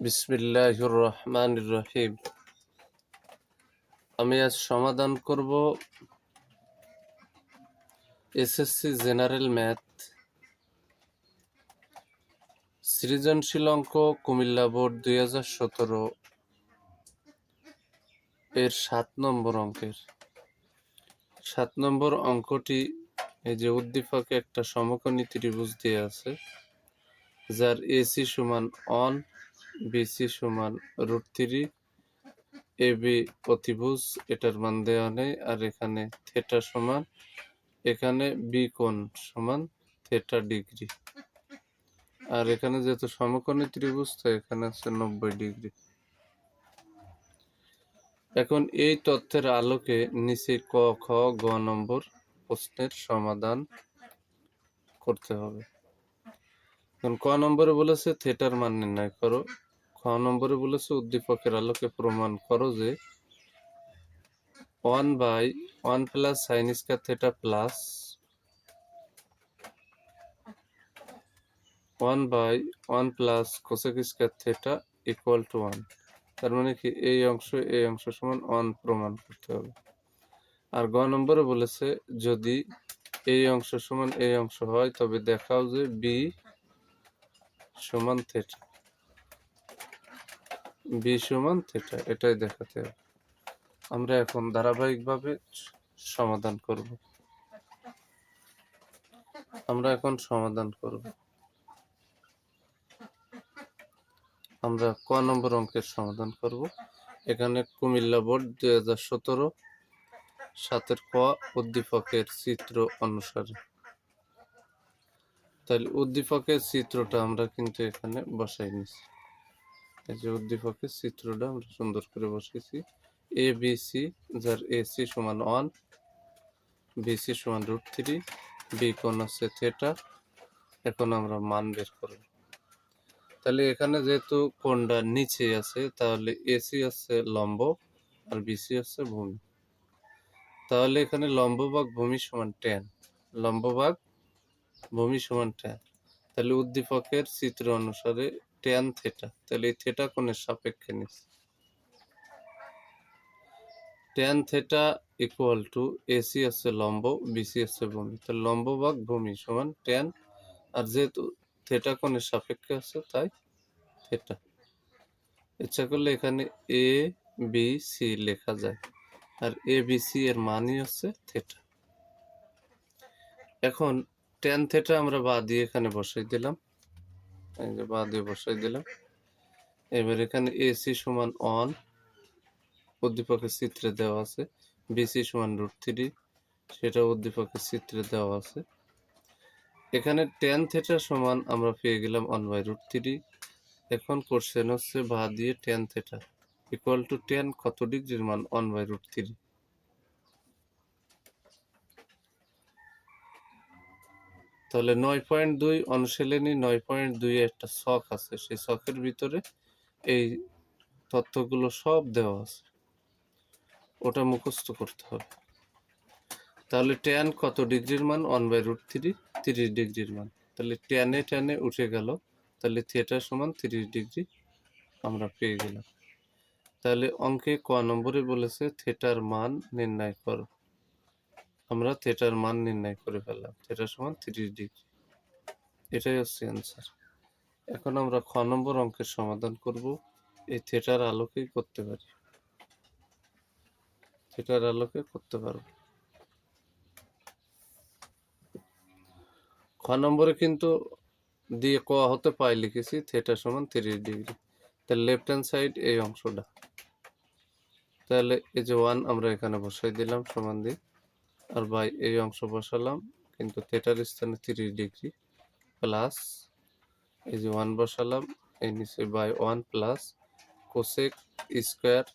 বিসমিল্লাহির রহমানির রহিম আমি আজ সমাধান করব এসএসসি জেনারেল ম্যাথ, সৃজনশীল অঙ্ক, কুমিল্লা বোর্ড দুই হাজার সতেরো এর সাত নম্বর অঙ্কের। সাত নম্বর অঙ্কটি এই যে উদ্দীপকে একটা সমকোণী ত্রিভুজ দিয়ে আছে, যার এসি সমান অন বিসি সমান রুট থ্রি এ বি অতিভুজ, এটার মান দেওয়া নেই, আর এখানে থেটা সমান, এখানে বি কোণ সমান থেটা ডিগ্রি। আর এখানে যেহেতু সমকোণী ত্রিভুজ, তো এখানে আছে নব্বই ডিগ্রি। এখন এই তথ্যের আলোকে নিচে ক, খ, গ নম্বর প্রশ্নের সমাধান করতে হবে। এখন ক নম্বরে বলেছে, থেটার মান নির্ণয় করো। খ নম্বরে বলেছে, উদ্দীপকের আলোকে প্রমাণ করো যে one by one plus sine square theta plus one by one plus cosec square theta equal to one তার মানে কি, এই অংশ এই অংশ সমান ওয়ান প্রমাণ করতে হবে। আর গ নম্বরে বলেছে, যদি এই অংশ সমান এই অংশ হয়, তবে দেখাও যে বি সমান থেটা বি সমান থেটা এটাই দেখাতে হবে। আমরা এখন ধারাবাহিকভাবে সমাধান করব। আমরা এখন সমাধান করব। আমরা ক নম্বর অঙ্কের সমাধান করব। এখানে কুমিল্লা বোর্ড দুই হাজার সতেরো, সাতের ক উদ্দীপকের চিত্র অনুসারে। তাহলে উদ্দীপকের চিত্রটা আমরা কিন্তু এখানে বসাই নিছি। এই যে উদ্দীপকের চিত্রটা আমরা সুন্দর করে বসেছি এ বি সি যার এ সি সমান ওয়ান বি সি সমান রুট থ্রি বি কোণ আছে থেটা এখন আমরা মান বের করব। তাহলে এখানে যেহেতু কোণটা নিচে আছে, তাহলে এসি আছে লম্ব আর বিসি আছে ভূমি। তাহলে এখানে লম্ব ভাগ ভূমি সমান টেন লম্ব ভাগ ভূমি সমান ট্যান তাহলে উদ্দীপকের চিত্র অনুসারে ট্যান থেটা তাহলে এই থেটা কোণের সাপেক্ষে নিচ্ছে। Tan theta equal to AC আছে লম্ব বিসি আছে ভূমি। তাহলে লম্ব ভাগ ভূমি সমান ট্যান আর যেহেতু থেটা কোণের সাপেক্ষে আছে, তাই থেটা ইচ্ছা করলে এখানে এ বি সি লেখা যায়, আর এ বি সি এর মানই হচ্ছে থেটা এখন টেন থেটা আমরা বা দিয়ে এখানে বসাই দিলাম। এই যে বা দিয়ে বসাই দিলাম। এবার এখানে এসি সমান অন উদ্দীপকের চিত্রে দেওয়া আছে। বিসি সমান রুট থ্রি সেটা উদ্দীপকের চিত্রে দেওয়া আছে। এখানে টেন থেটা সমান আমরা পেয়ে গেলাম ওয়ান বাই রুট থ্রি এখন কোশ্চেন হচ্ছে বা দিয়ে tan theta equal to tan কত ডিগ্রির মান ওয়ান বাই রুট থ্রি তাহলে নয় পয়েন্ট দুই অনুশীলনী, নয় পয়েন্ট দুই একটা শখ আছে। সেই শখের ভিতরে এই তথ্যগুলো সব দেওয়া আছে। ওটা মুখস্থ করতে হবে। তাহলে ট্যান কত ডিগ্রির মান? ওয়ান বাই রুট থ্রি তিরিশ ডিগ্রির মান। তাহলে ট্যানে ট্যানে উঠে গেল। তাহলে থিয়েটার সমান তিরিশ ডিগ্রি আমরা পেয়ে গেলাম। তাহলে অঙ্কে ক নম্বরে বলেছে থিয়েটার মান নির্ণয় করো। আমরা থিয়েটার মান নির্ণয় করে ফেললাম। থিয়েটার সমান তিরিশ ডিগ্রি এটাই হচ্ছে অ্যান্সার এখন আমরা খ নম্বর অঙ্কের সমাধান করব। এই থিয়েটার আলোকেই করতে পারি। থিয়েটার আলোকে করতে পারব। খ নম্বরে কিন্তু দিয়ে ক হতে পাই লিখেছি থিয়েটার সমান তিরিশ ডিগ্রি তাহলে লেফট হ্যান্ড সাইড এই অংশটা। তাহলে এই যে ওয়ান আমরা এখানে বসাই দিলাম সমান দিয়ে। আর বাই এই অংশ বসালাম। কিন্তু থেটার স্থানে তিরিশ ডিগ্রি প্লাস এই যে ওয়ান বসালাম, এই নিচে by one plus cosec square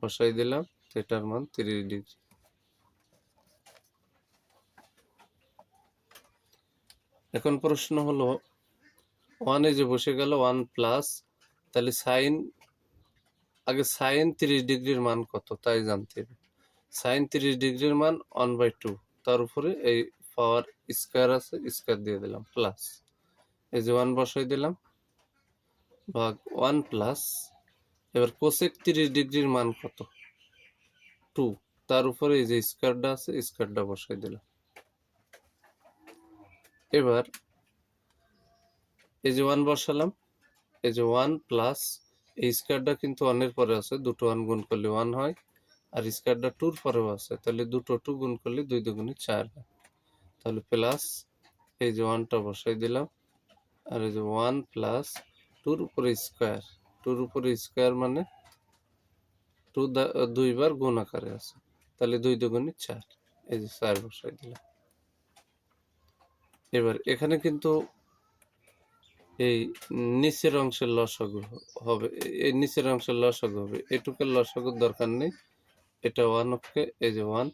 বসাই দিলাম থেটার মান তিরিশ ডিগ্রি। এখন প্রশ্ন হলো ওয়ানে যে বসে গেল ওয়ান প্লাস তাহলে সাইন আগে সাইন তিরিশ ডিগ্রির মান কত, তাই জানতে হবে। সাইন তিরিশ ডিগ্রির মান ওয়ান বাই টু তার উপরে এই পাওয়ার স্কোয়ার আছে স্কোয়ার দিয়ে দিলাম প্লাস এই যে ওয়ান বসাই দিলাম, ভাগ ওয়ান প্লাস এবার কোসেক তিরিশ ডিগ্রির মান কত? টু তার উপরে এই যে স্কোয়ারটা আছে স্কোয়ারটা বসাই দিলাম। এবার এই যে ওয়ান বসালাম, এই যে ওয়ান প্লাস এই স্কোয়ারটা কিন্তু ওয়ানের পরে আছে, দুটো ওয়ান গুণ করলে ওয়ান হয়। আর স্কোয়ারটা টুর পরেও আছে, তাহলে দুটো টু গুণ করলে দুই দুগুণে চার হয়। তাহলে প্লাস এই যে ওয়ানটা বসাই দিলাম, আর এই যে ওয়ান প্লাস টুর উপরে স্কোয়ার টুর উপরে স্কোয়ার মানে টু দুইবার গুণ আকারে আছে, তাহলে দুই দুগুণে চার, এই যে চার বসাই দিলাম। এবার এখানে কিন্তু এই নিচের অংশের লসাগু হবে, এই নিচের অংশের লসাগু হবে, এটুকের লসাগুর দরকার নেই। এটা ওয়ান ওকে এই যে ওয়ান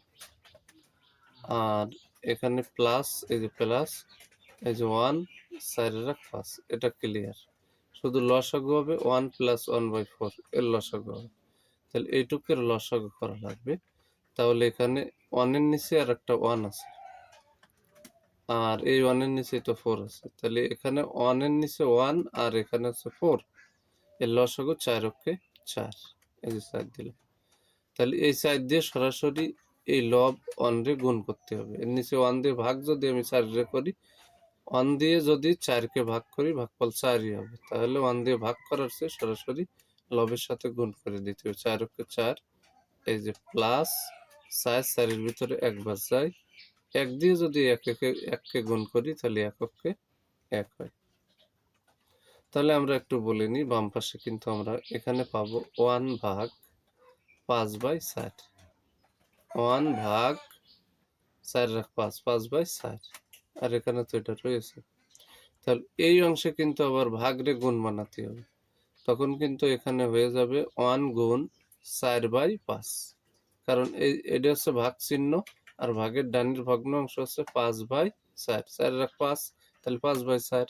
আর এখানে প্লাস এই যে প্লাস এই যে ওয়ান সাইডের পাঁচ এটা ক্লিয়ার শুধু লসাগু হবে one plus one by four এর লসাগু হবে। তাহলে এইটুকের লসাগু করা লাগবে। তাহলে এখানে ওয়ানের নিচে আর একটা ওয়ান আছে। আর এই ওয়ানের নিচে তো ফোর আছে। তাহলে এখানে ওয়ানের নিচে ওয়ান আর এখানে আছে ফোর এর লসাগু চার ওকে চার। এই যে চার দিলাম। তাহলে এই চার দিয়ে সরাসরি এই লব ওয়ান রে গুণ করতে হবে। এর নিচে ওয়ান দিয়ে ভাগ যদি আমি চার করি ওয়ান দিয়ে যদি চারকে ভাগ করি, ভাগফল চারই হবে। তাহলে ওয়ান দিয়ে ভাগ করার চেয়ে সরাসরি লবের সাথে গুণ করে দিতে হবে। চার ওকে চার, এই যে প্লাস চার, চারের ভিতরে একবার যায় এক দিয়ে যদি এক একে এককে গুণ করি, তাহলে এককে এক হয়। তাহলে আমরা একটু বলে নিই, বাম পাশে কিন্তু আমরা এখানে পাবো ওয়ান ভাগ পাঁচ বাই চার ওয়ান ভাগ চার রাখ পাঁচ পাঁচ বাই চার আর এখানে তো এটা রয়েছে। তাহলে এই অংশে কিন্তু আবার ভাগরে গুণ বানাতে হবে। তখন কিন্তু এখানে হয়ে যাবে ওয়ান গুণ চার বাই পাঁচ। কারণ এই, এটা হচ্ছে ভাগ চিহ্ন আর ভাগের ডানের ভগ্ন অংশ হচ্ছে পাঁচ বাই চার চার রাখ পাঁচ, তাহলে পাঁচ বাই চার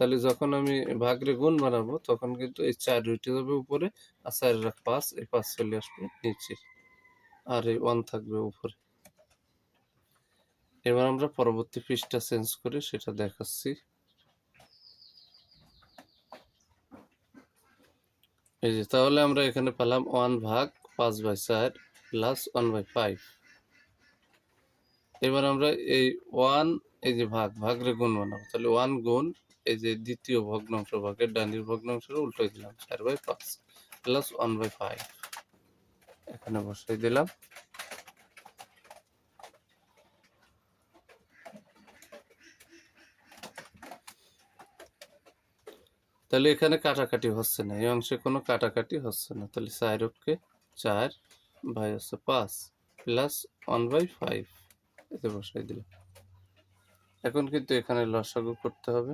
তাহলে যখন আমি ভাগরে গুণ বানাবো, তখন কিন্তু এই চার উঠে যাবে উপরে আর চার পাঁচ, এই পাঁচ চলে আসবে নিচে। আর এই ওয়ান থাকবে উপরে। এবার আমরা পরবর্তী পৃষ্ঠা চেঞ্জ করে সেটা দেখাচ্ছি। এই যে, তাহলে আমরা এখানে পেলাম ওয়ান ভাগ পাঁচ বাই চার প্লাস ওয়ান বাই ফাইভ এবার আমরা এই ওয়ান এই যে ভাগ, ভাগরে গুণ বানাবো। তাহলে ওয়ান গুণ এই যে দ্বিতীয় ভগ্নাংশ ভাগের ডানির ভগ্নাংশের উল্টো দিলাম, চার বাই পাঁচ প্লাস ওয়ান বাই ফাইভ এখানে বসাই দিলাম। তাহলে এখানে কাটাকাটি হচ্ছে না, এই অংশে কোনো কাটাকাটি হচ্ছে না। তাহলে চার অক্ষে চার বাই হচ্ছে পাঁচ প্লাস ওয়ান বাই ফাইভ এতে বসাই দিলাম। এখন কিন্তু এখানে লসাগু করতে হবে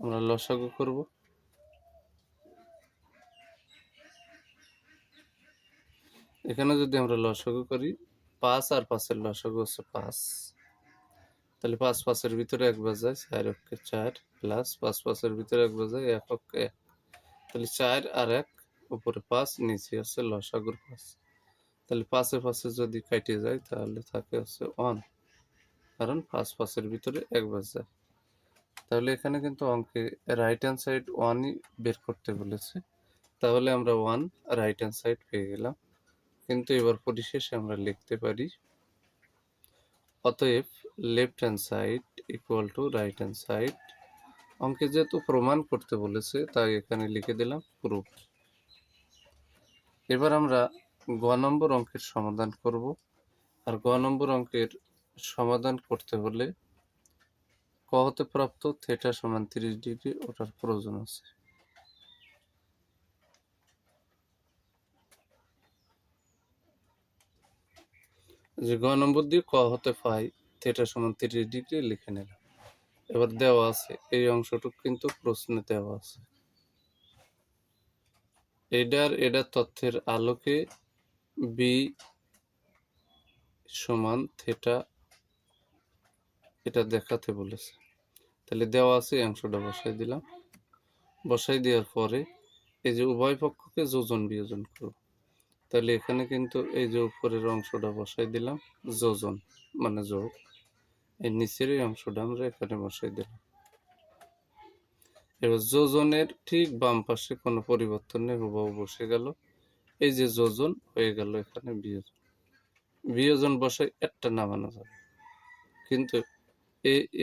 আমরা লসাগু করব। এখানে যদি আমরা লসাগু করি, পাঁচ আর পাঁচের লসাগু হচ্ছে পাঁচ। তাহলে পাঁচ পাঁচের ভিতরে এক বাজায় চার অক্ষে চার প্লাস পাঁচ পাঁচের ভিতরে এক বাজায় এক অক্ষে এক। তাহলে চার আর এক উপরে পাঁচ, নিচে আছে লসাগুর পাঁচ। তাহলে পাঁচে পাঁচে যদি কাটে যায়, তাহলে থাকে হচ্ছে ওয়ান। কারণ পাঁচ পাঁচের ভিতরে এক বাজায়। তাহলে এখানে কিন্তু অঙ্কে রাইট হ্যান্ড সাইড ওয়ানই বের করতে বলেছে। তাহলে আমরা ওয়ান রাইট হ্যান্ড সাইড পেয়ে গেলাম। কিন্তু এবার পরিশেষে আমরা লিখতে পারি, অতএব left hand side equal to right hand side অঙ্কে যেহেতু প্রমাণ করতে বলেছে, তাই এখানে লিখে দিলাম প্রুফ এবার আমরা গ নম্বর অঙ্কের সমাধান করব। আর গ নম্বর অঙ্কের সমাধান করতে হলে ক হতে প্রাপ্ত থেটা সমান তিরিশ ডিগ্রি ওটার প্রয়োজন আছে। যে গ নম্বর দিয়ে ক হতে পাই, থেটা সমান তিরিশ ডিগ্রি লিখে নিলাম। এবার দেওয়া আছে, এই অংশটুকু কিন্তু প্রশ্নে দেওয়া আছে। এডার এডার তথ্যের আলোকে বি সমান থেটা, এটা দেখাতে বলেছে। তাহলে দেওয়া আছে অংশটা বসাই দিলাম। বসাই দেওয়ার পরে এই যে উভয় পক্ষকে যোজন বিয়োজন করব। তাহলে এখানে কিন্তু এই যে উপরের অংশটা বসাই দিলাম, যোজন মানে যোগ। এই নিচের এই অংশটা আমরা এখানে বসাই দিলাম। এবার যোজনের ঠিক বাম পাশে কোনো পরিবর্তন নেই, হুবহু বসে গেল। এই যে যোজন হয়ে গেল এখানে বিয়োজন। বিয়োজন বসাই একটা নামানো যাবে। কিন্তু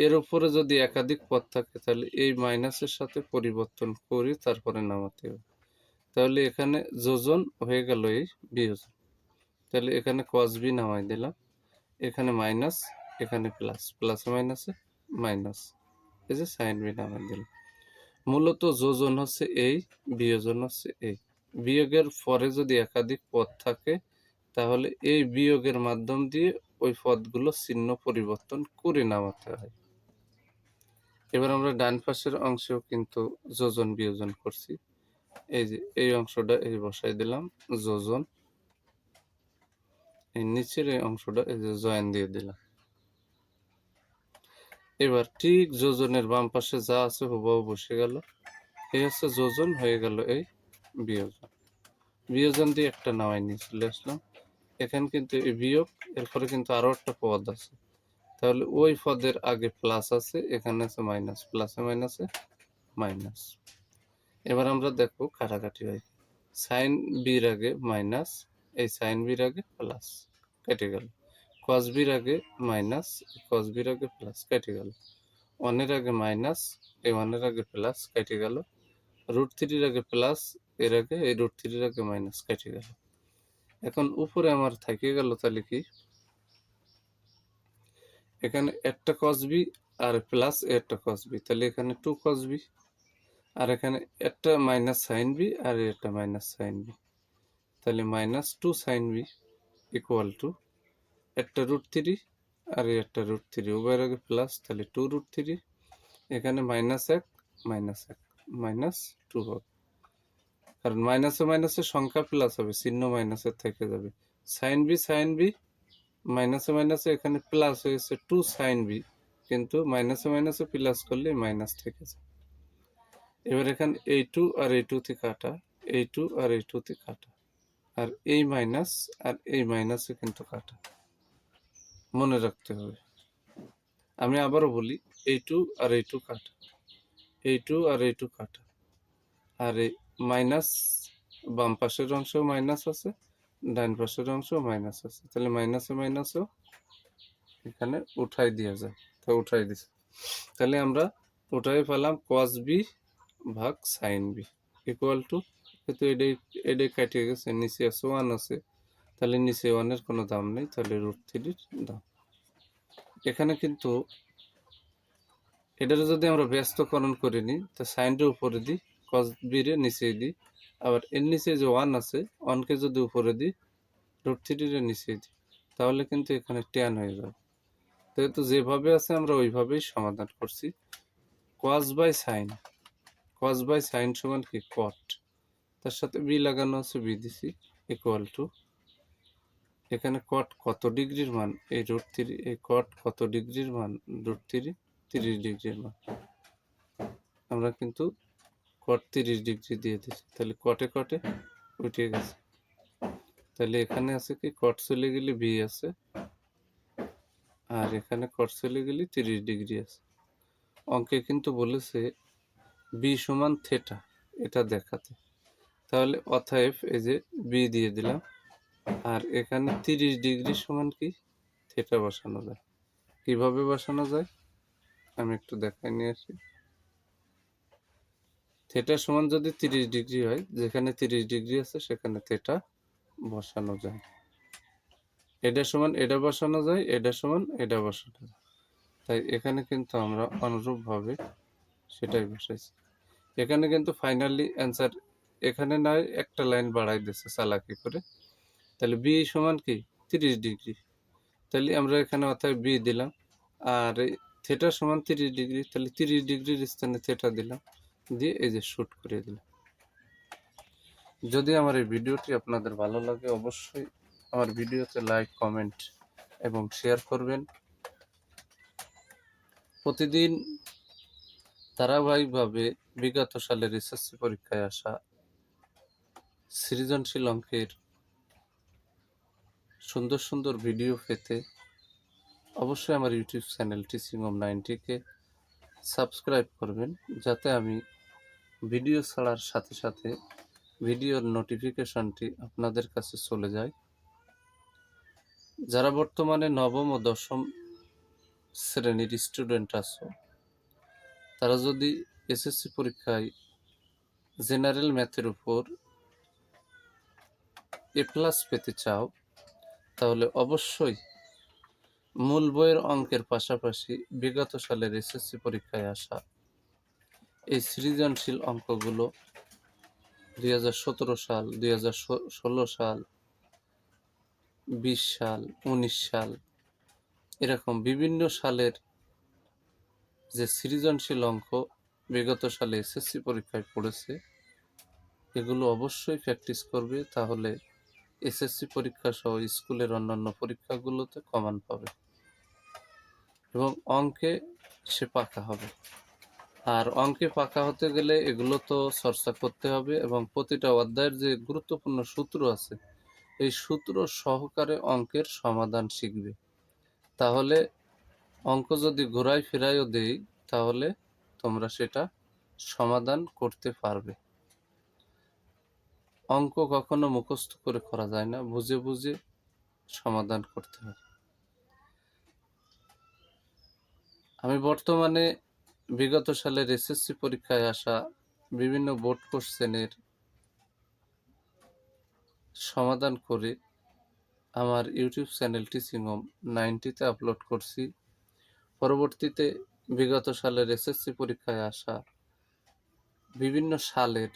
এর উপরে যদি একাধিক পদ থাকে, তাহলে এই মাইনাসের সাথে পরিবর্তন করি তারপরে নামাতে হবে। তাহলে এখানে যোজন হয়ে গেল এই বিয়োজন। তাহলে এখানে কস বি নামাই দিলাম। এখানে মাইনাস এখানে প্লাস প্লাস মাইনাসে মাইনাস এই যে সাইন বি নামাই দিলাম। মূলত যোজন হচ্ছে এই, বিয়োজন হচ্ছে এই। বিয়োগের পরে যদি একাধিক পদ থাকে, তাহলে এই বিয়োগের মাধ্যম দিয়ে ওই পদগুলো চিহ্ন পরিবর্তন করে নামাতে হয়। এবার আমরা ডান পাশের অংশেও কিন্তু যোজন বিয়োজন করছি। এই যে, এই অংশটা এই বসাই দিলাম, যোজন। এই নিচের এই অংশটা এই যে জয়েন দিয়ে দিলাম। এবার ঠিক যোজনের বাম পাশে যা আছে হুবহু বসে গেল। এই হচ্ছে যোজন, হয়ে গেল এই বিয়োজন। বিয়োজন দিয়ে একটা নামাই নিয়ে চলে আসলাম। এখানে কিন্তু বিয়োগ, এরপরে কিন্তু আরও একটা পদ আছে। তাহলে ওই পদের আগে প্লাস আছে, এখানে আছে মাইনাস প্লাসে মাইনাসে মাইনাস এবার আমরা দেখব কাটাকাটি হয় সাইন বির আগে মাইনাস এই সাইন বির আগে প্লাস কেটে গেল। কস বির আগে মাইনাস কস বির আগে প্লাস কেটে গেল। ওয়ানের আগে মাইনাস এই ওয়ানের আগে প্লাস কেটে গেল। রুট থ্রির আগে প্লাস এর আগে, এই রুট থ্রির আগে মাইনাস কেটে গেল। এখন উপরে আমার থেকে গেল তাহলে কি? এখানে একটা কসবি আর প্লাস একটা কসবি তাহলে এখানে টু কসবি আর এখানে একটা মাইনাস সাইন বি আর একটা মাইনাস সাইন বি তাহলে minus two sine B equal to একটা রুট থ্রি আর একটা রুট থ্রি উভয়ের আগে প্লাস তাহলে টু রুট থ্রি এখানে মাইনাস এক মাইনাস এক মাইনাস টু হবে। কারণ মাইনাসে মাইনাসে সংখ্যা প্লাস হবে, চিহ্ন মাইনাসের থেকে যাবে। সাইন বি সাইন বি মাইনাসে মাইনাসে এখানে প্লাস হয়েছে টু সাইন বি কিন্তু মাইনাসে মাইনাসে প্লাস করলে মাইনাস থেকে যায়। এবার এখানে এই টু আর এই টুতে কাটা, এই টু আর এই টুতে কাটা, আর এই মাইনাস আর এই মাইনাসে কিন্তু কাটা। মনে রাখতে হবে। আমি আবারও বলি, এই টু আর এই টু কাটা, এই টু আর এই টু কাটা, আর মাইনাস বাম পাশের অংশ মাইনাস আছে, ডান পাশের অংশ মাইনাস আছে। তাহলে মাইনাসে মাইনাসও এখানে উঠাই দেওয়া যায়। তো উঠাই দিছে। তাহলে আমরা উঠাই পেলাম কস বি ভাগ সাইন বি ইকুয়াল টু কিন্তু এটাই এটাই কাটিয়ে গেছে, নিচে আছে ওয়ান আছে। তাহলে নিচে ওয়ানের কোনো দাম নেই, তাহলে রুট থ্রির দাম। এখানে কিন্তু এটার যদি আমরা ব্যস্তকরণ করে নিই, তো সাইনটা উপরে দিই। কস বিরে নিচে দিই। আবার এর নিচে যে ওয়ান আছে ওয়ানকে যদি উপরে দিই রুট থ্রিরে নিচে দিই। তাহলে কিন্তু এখানে টেন হয়ে যাবে। যেহেতু যেভাবে আছে, আমরা ওইভাবেই সমাধান করছি। Cos by sine cos by sine সমান কি? কট তার সাথে বি লাগানো আছে বি দিছি ইকুয়াল টু এখানে কট কত ডিগ্রির মান? এই রুট থ্রি এই কট কত ডিগ্রির মান? রুট থ্রি তিরিশ ডিগ্রির মান। আমরা কিন্তু কট ডিগ্রি দিয়ে দিচ্ছি তাহলে কটে কটে উঠে গেছে। তাহলে এখানে আছে কি? কট চলে গেলে বি আছে। আর এখানে কট চলে গেলে তিরিশ ডিগ্রি আছে। অঙ্কে কিন্তু বলেছে বি সমান থেটা এটা দেখাতে। তাহলে অতএব এই যে বি দিয়ে দিলাম। আর এখানে তিরিশ ডিগ্রি সমান কি? থেটা বসানো যায়। কীভাবে বসানো যায়? আমি একটু দেখাই নিয়ে আসি। থেটা সমান যদি তিরিশ ডিগ্রি হয়, যেখানে তিরিশ ডিগ্রি আছে সেখানে থেটা বসানো যায়। এটা সমান, এটা বসানো যায়, এটা সমান, এটা বসানো যায়। তাই এখানে কিন্তু আমরা অনুরূপভাবে সেটাই বসাইছি। এখানে কিন্তু ফাইনালি অ্যান্সার এখানে নয় একটা লাইন বাড়াই দিচ্ছে চালাকি করে। তাহলে বি সমান কি? তিরিশ ডিগ্রি। তাহলে আমরা এখানে অর্থাৎ বি দিলাম। আর থেটা সমান তিরিশ ডিগ্রি, তাহলে তিরিশ ডিগ্রির স্থানে থেটা দিলাম। দিয়ে এই যে শ্যুট করে দিলাম। যদি আমার এই ভিডিওটি আপনাদের ভালো লাগে, অবশ্যই আমার ভিডিওতে লাইক কমেন্ট এবং শেয়ার করবেন। প্রতিদিন ধারাবাহিকভাবে বিগত সালের এসএসসি পরীক্ষায় আসা সৃজনশীল অঙ্কের সুন্দর সুন্দর ভিডিও পেতে অবশ্যই আমার ইউটিউব চ্যানেল টিচিং অম নাইনটিকে সাবস্ক্রাইব করবেন, যাতে আমি ভিডিও ছাড়ার সাথে সাথে ভিডিওর নোটিফিকেশনটি আপনাদের কাছে চলে যায়। যারা বর্তমানে নবম ও দশম শ্রেণির স্টুডেন্ট আছো, তারা যদি এসএসসি পরীক্ষায় জেনারেল ম্যাথের উপর এ প্লাস পেতে চাও, তাহলে অবশ্যই মূল বইয়ের অঙ্কের পাশাপাশি বিগত সালের এসএসসি পরীক্ষায় আসা এই সৃজনশীল অঙ্কগুলো দুই হাজার সতেরো সাল, দুই হাজার ষোলো সাল, বিশ সাল, উনিশ সাল, এরকম বিভিন্ন সালের যে সৃজনশীল অঙ্ক বিগত সালে এসএসসি পরীক্ষায় পড়েছে, এগুলো অবশ্যই প্র্যাকটিস করবে, তাহলে এসএসসি পরীক্ষা সহ স্কুলের অন্যান্য পরীক্ষাগুলোতে কমান পাবে এবং অঙ্কে সে পাকা হবে। আর অঙ্কে পাকা হতে গেলে এগুলো তো চর্চা করতে হবে এবং প্রতিটা অধ্যায়ের যে গুরুত্বপূর্ণ সূত্র আছে, এই সূত্র সহকারে অঙ্কের সমাধান শিখবে। তাহলে অঙ্ক যদি ঘোরায় ফেরাইও দেই, তাহলে তোমরা সেটা সমাধান করতে পারবে। অঙ্ক কখনো মুখস্থ করে করা যায় না, বুঝে বুঝে সমাধান করতে হয়। আমি বর্তমানে বিগত সালের এসএসসি পরীক্ষায় আসা বিভিন্ন বোর্ড কোশ্চেনের সমাধান করে আমার ইউটিউব চ্যানেল টিচিং হোম নাইনটিতে আপলোড করছি। পরবর্তীতে বিগত সালের এসএসসি পরীক্ষায় আসা বিভিন্ন সালের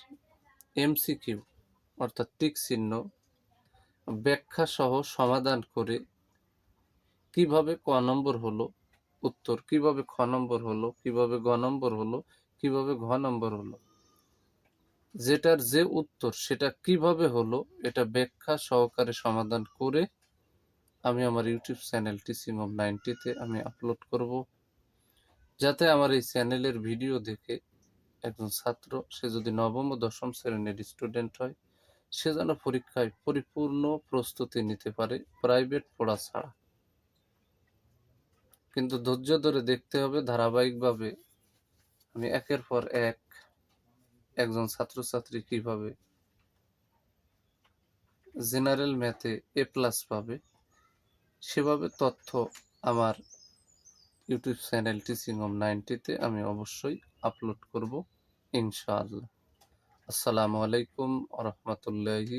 এমসিকিউ অর্থাৎ টিক চিহ্ন ব্যাখ্যা সহ সমাধান করে কীভাবে ক নম্বর হলো উত্তর? কীভাবে খ নম্বর হলো? কীভাবে গ নম্বর হলো? কীভাবে ঘ নম্বর হলো? যেটার যে উত্তর সেটা কীভাবে হলো, এটা ব্যাখ্যা সহকারে সমাধান করে আমি আমার ইউটিউব চ্যানেল টিচিং অফ নাইনটিতে আমি আপলোড করব। যাতে আমার এই চ্যানেলের ভিডিও দেখে একজন ছাত্র, সে যদি নবম ও দশম শ্রেণির স্টুডেন্ট হয়, সে যেন পরীক্ষায় পরিপূর্ণ প্রস্তুতি নিতে পারে প্রাইভেট পড়া ছাড়া। কিন্তু ধৈর্য ধরে দেখতে হবে ধারাবাহিকভাবে আমি একের পর এক একজন ছাত্রছাত্রী কীভাবে জেনারেল ম্যাথে এ প্লাস পাবে, সেভাবে তথ্য আমার ইউটিউব চ্যানেল টিচিং অম নাইনটিতে আমি অবশ্যই আপলোড করব, ইনশাআল্লাহ। আসসালামু আলাইকুম আ রহমতুল্লাহি